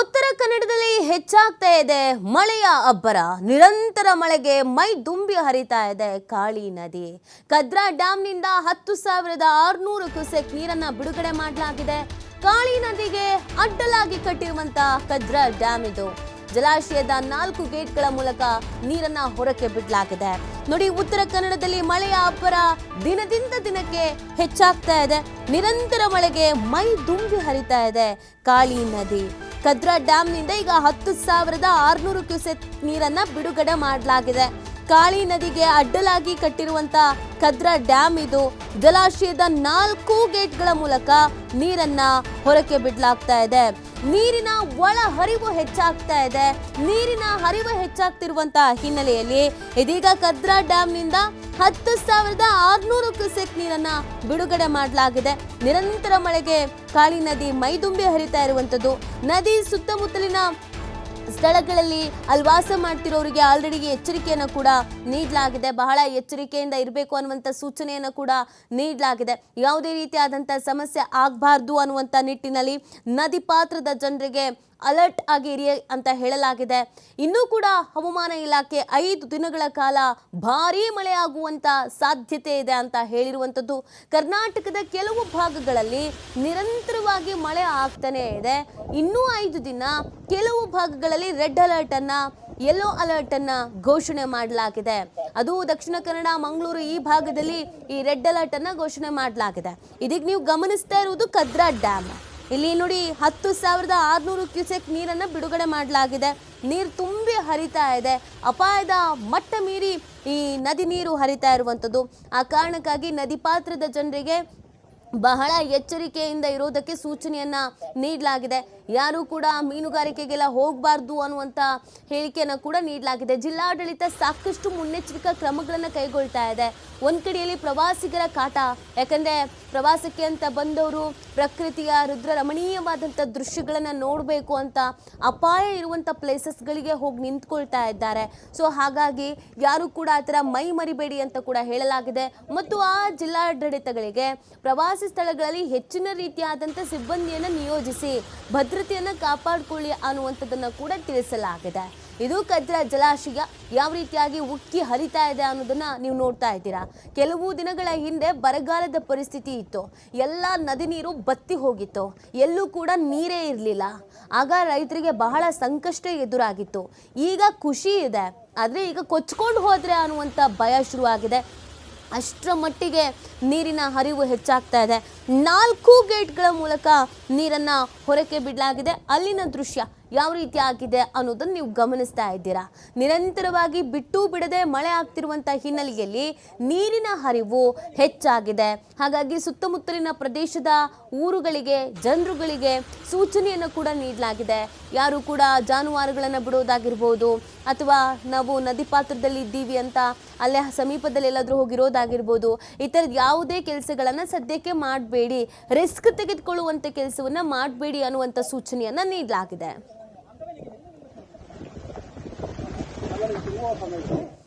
ಉತ್ತರ ಕನ್ನಡದಲ್ಲಿ ಹೆಚ್ಚಾಗ್ತಾ ಇದೆ ಮಳೆಯ ಅಬ್ಬರ. ನಿರಂತರ ಮಳೆಗೆ ಮೈ ದುಂಬಿ ಹರಿತಾ ಇದೆ ಕಾಳಿ ನದಿ. ಕದ್ರಾ ಡ್ಯಾಮ್ನಿಂದ ಹತ್ತು ಸಾವಿರದ ಆರುನೂರು ಕ್ಯೂಸೆಕ್ ನೀರನ್ನ ಬಿಡುಗಡೆ ಮಾಡಲಾಗಿದೆ. ಕಾಳಿ ನದಿಗೆ ಅಡ್ಡಲಾಗಿ ಕಟ್ಟಿರುವಂತ ಕದ್ರಾ ಡ್ಯಾಮ್ ಇದು. ಜಲಾಶಯದ ನಾಲ್ಕು ಗೇಟ್ಗಳ ಮೂಲಕ ನೀರನ್ನ ಹೊರಕ್ಕೆ ಬಿಡಲಾಗಿದೆ. ನೋಡಿ, ಉತ್ತರ ಕನ್ನಡದಲ್ಲಿ ಮಳೆಯ ಅಬ್ಬರ ದಿನದಿಂದ ದಿನಕ್ಕೆ ಹೆಚ್ಚಾಗ್ತಾ ಇದೆ. ನಿರಂತರ ಮಳೆಗೆ ಮೈ ದುಂಬಿ ಹರಿತಾ ಇದೆ ಕಾಳಿ ನದಿ. ಕದ್ರಾ ಡ್ಯಾಂನಿಂದ ಈಗ ಹತ್ತು ಸಾವಿರದ ಆರುನೂರು ಕ್ಯೂಸೆಕ್ ನೀರನ್ನ ಬಿಡುಗಡೆ ಮಾಡಲಾಗಿದೆ. ಕಾಳಿ ನದಿಗೆ ಅಡ್ಡಲಾಗಿ ಕಟ್ಟಿರುವಂತ ಕದ್ರಾ ಡ್ಯಾಮ್ ಇದು ಜಲಾಶಯದ ನಾಲ್ಕು ಗೇಟ್ಗಳ ಮೂಲಕ ನೀರನ್ನ ಹೊರಕ್ಕೆ ಬಿಡಲಾಗ್ತಾ ಇದೆ. ನೀರಿನ ಒಳ ಹರಿವು ಹೆಚ್ಚಾಗ್ತಾ ಇದೆ. ನೀರಿನ ಹರಿವು ಹೆಚ್ಚಾಗ್ತಿರುವಂತ ಹಿನ್ನೆಲೆಯಲ್ಲಿ ಇದೀಗ ಕದ್ರಾ ಡ್ಯಾಂನಿಂದ ಹತ್ತು ಸಾವಿರದ ಆರುನೂರು ಕ್ಯೂಸೆಕ್ ನೀರನ್ನ ಬಿಡುಗಡೆ ಮಾಡಲಾಗಿದೆ. ನಿರಂತರ ಮಳೆಗೆ ಕಾಳಿ ನದಿ ಮೈದುಂಬಿ ಹರಿತಾ ಇರುವಂತದ್ದು ನದಿ ಸುತ್ತಮುತ್ತಲಿನ ಸ್ಥಳಗಳಲ್ಲಿ ಅಲ್ಲಿ ವಾಸ ಮಾಡ್ತಿರೋರಿಗೆ ಆಲ್ರೆಡಿ ಎಚ್ಚರಿಕೆಯನ್ನು ಕೂಡ ನೀಡಲಾಗಿದೆ. ಬಹಳ ಎಚ್ಚರಿಕೆಯಿಂದ ಇರಬೇಕು ಅನ್ನುವಂಥ ಸೂಚನೆಯನ್ನು ಕೂಡ ನೀಡಲಾಗಿದೆ. ಯಾವುದೇ ರೀತಿಯಾದಂಥ ಸಮಸ್ಯೆ ಆಗಬಾರ್ದು ಅನ್ನುವಂಥ ನಿಟ್ಟಿನಲ್ಲಿ ನದಿ ಪಾತ್ರದ ಜನರಿಗೆ ಅಲರ್ಟ್ ಆಗಿ ಇರಿ ಅಂತ ಹೇಳಲಾಗಿದೆ. ಇನ್ನೂ ಕೂಡ ಹವಾಮಾನ ಇಲಾಖೆ ಐದು ದಿನಗಳ ಕಾಲ ಭಾರೀ ಮಳೆ ಆಗುವಂತ ಸಾಧ್ಯತೆ ಇದೆ ಅಂತ ಹೇಳಿರುವಂಥದ್ದು ಕರ್ನಾಟಕದ ಕೆಲವು ಭಾಗಗಳಲ್ಲಿ ನಿರಂತರವಾಗಿ ಮಳೆ ಆಗ್ತಾನೆ ಇದೆ. ಇನ್ನೂ ಐದು ದಿನ ಕೆಲವು ಭಾಗಗಳಲ್ಲಿ ರೆಡ್ ಅಲರ್ಟ್ ಅನ್ನ ಯೆಲ್ಲೋ ಅಲರ್ಟ್ ಅನ್ನ ಘೋಷಣೆ ಮಾಡಲಾಗಿದೆ. ಅದು ದಕ್ಷಿಣ ಕನ್ನಡ, ಮಂಗಳೂರು ಈ ಭಾಗದಲ್ಲಿ ಈ ರೆಡ್ ಅಲರ್ಟ್ ಅನ್ನ ಘೋಷಣೆ ಮಾಡಲಾಗಿದೆ. ಇದೀಗ ನೀವು ಗಮನಿಸ್ತಾ ಇರುವುದು ಕದ್ರಾ ಡ್ಯಾಮ್. ಇಲ್ಲಿ ನೋಡಿ ಹತ್ತು ಸಾವಿರದ ಆರುನೂರು ಕ್ಯೂಸೆಕ್ ನೀರನ್ನು ಬಿಡುಗಡೆ ಮಾಡಲಾಗಿದೆ. ನೀರು ತುಂಬಿ ಹರಿತಾ ಇದೆ. ಅಪಾಯದ ಮಟ್ಟ ಮೀರಿ ಈ ನದಿ ನೀರು ಹರಿತಾ ಇರುವಂಥದ್ದು. ಆ ಕಾರಣಕ್ಕಾಗಿ ನದಿ ಪಾತ್ರದ ಜನರಿಗೆ ಬಹಳ ಎಚ್ಚರಿಕೆಯಿಂದ ಇರೋದಕ್ಕೆ ಸೂಚನೆಯನ್ನು ನೀಡಲಾಗಿದೆ. ಯಾರೂ ಕೂಡ ಮೀನುಗಾರಿಕೆಗೆಲ್ಲ ಹೋಗಬಾರ್ದು ಅನ್ನುವಂಥ ಹೇಳಿಕೆಯನ್ನು ಕೂಡ ನೀಡಲಾಗಿದೆ. ಜಿಲ್ಲಾಡಳಿತ ಸಾಕಷ್ಟು ಮುನ್ನೆಚ್ಚರಿಕಾ ಕ್ರಮಗಳನ್ನು ಕೈಗೊಳ್ತಾ ಇದೆ. ಒಂದ್ ಕಡೆಯಲ್ಲಿ ಪ್ರವಾಸಿಗರ ಕಾಟ. ಯಾಕಂದರೆ ಪ್ರವಾಸಕ್ಕೆ ಅಂತ ಬಂದವರು ಪ್ರಕೃತಿಯ ರುದ್ರ ರಮಣೀಯವಾದಂಥ ದೃಶ್ಯಗಳನ್ನು ನೋಡಬೇಕು ಅಂತ ಅಪಾಯ ಇರುವಂಥ ಪ್ಲೇಸಸ್ಗಳಿಗೆ ಹೋಗಿ ನಿಂತ್ಕೊಳ್ತಾ ಇದ್ದಾರೆ. ಸೊ ಹಾಗಾಗಿ ಯಾರು ಕೂಡ ಆ ಥರ ಮೈ ಮರಿಬೇಡಿ ಅಂತ ಕೂಡ ಹೇಳಲಾಗಿದೆ. ಮತ್ತು ಆ ಜಿಲ್ಲಾಡಳಿತಗಳಿಗೆ ಪ್ರವಾಸಿ ಸ್ಥಳಗಳಲ್ಲಿ ಹೆಚ್ಚಿನ ರೀತಿಯಾದಂಥ ಸಿಬ್ಬಂದಿಯನ್ನು ನಿಯೋಜಿಸಿ ಭದ್ರತೆಯನ್ನು ಕಾಪಾಡಿಕೊಳ್ಳಿ ಅನ್ನುವಂಥದ್ದನ್ನು ಕೂಡ ತಿಳಿಸಲಾಗಿದೆ. ಇದು ಕದ್ರ ಜಲಾಶಯ ಯಾವ ರೀತಿಯಾಗಿ ಉಕ್ಕಿ ಹರಿತಾ ಇದೆ ಅನ್ನೋದನ್ನ ನೀವು ನೋಡ್ತಾ ಇದ್ದೀರಾ? ಕೆಲವು ದಿನಗಳ ಹಿಂದೆ ಬರಗಾಲದ ಪರಿಸ್ಥಿತಿ ಇತ್ತು. ಎಲ್ಲ ನದಿ ನೀರು ಬತ್ತಿ ಹೋಗಿತ್ತು. ಎಲ್ಲೂ ಕೂಡ ನೀರೇ ಇರಲಿಲ್ಲ. ಆಗ ರೈತರಿಗೆ ಬಹಳ ಸಂಕಷ್ಟ ಎದುರಾಗಿತ್ತು. ಈಗ ಖುಷಿ ಇದೆ. ಆದರೆ ಈಗ ಕೊಚ್ಕೊಂಡು ಹೋದ್ರೆ ಅನ್ನುವಂಥ ಭಯ ಶುರುವಾಗಿದೆ. ಅಷ್ಟರ ಮಟ್ಟಿಗೆ ನೀರಿನ ಹರಿವು ಹೆಚ್ಚಾಗ್ತಾ ಇದೆ. ನಾಲ್ಕು ಗೇಟ್ಗಳ ಮೂಲಕ ನೀರನ್ನ ಹೊರಕ್ಕೆ ಬಿಡಲಾಗಿದೆ. ಅಲ್ಲಿನ ದೃಶ್ಯ. ಯಾವ ರೀತಿ ಆಗಿದೆ ಅನ್ನೋದನ್ನು ನೀವು ಗಮನಿಸ್ತಾ ಇದ್ದೀರಾ? ನಿರಂತರವಾಗಿ ಬಿಟ್ಟು ಬಿಡದೆ ಮಳೆ ಆಗ್ತಿರುವಂಥ ಹಿನ್ನೆಲೆಯಲ್ಲಿ ನೀರಿನ ಹರಿವು ಹೆಚ್ಚಾಗಿದೆ. ಹಾಗಾಗಿ ಸುತ್ತಮುತ್ತಲಿನ ಪ್ರದೇಶದ ಊರುಗಳಿಗೆ, ಜನರುಗಳಿಗೆ ಸೂಚನೆಯನ್ನು ಕೂಡ ನೀಡಲಾಗಿದೆ. ಯಾರು ಕೂಡ ಜಾನುವಾರುಗಳನ್ನು ಬಿಡೋದಾಗಿರ್ಬೋದು ಅಥವಾ ನಾವು ನದಿ ಪಾತ್ರದಲ್ಲಿ ಇದ್ದೀವಿ ಅಂತ ಅಲ್ಲೇ ಸಮೀಪದಲ್ಲಿ ಎಲ್ಲಾದರೂ ಹೋಗಿರೋದಾಗಿರ್ಬೋದು, ಈ ಥರದ್ದು ಯಾವುದೇ ಕೆಲಸಗಳನ್ನು ಸದ್ಯಕ್ಕೆ ಮಾಡಬೇಡಿ. ರಿಸ್ಕ್ ತೆಗೆದುಕೊಳ್ಳುವಂಥ ಕೆಲಸವನ್ನು ಮಾಡಬೇಡಿ ಅನ್ನುವಂಥ ಸೂಚನೆಯನ್ನು ನೀಡಲಾಗಿದೆ. Vamos a. ¿eh?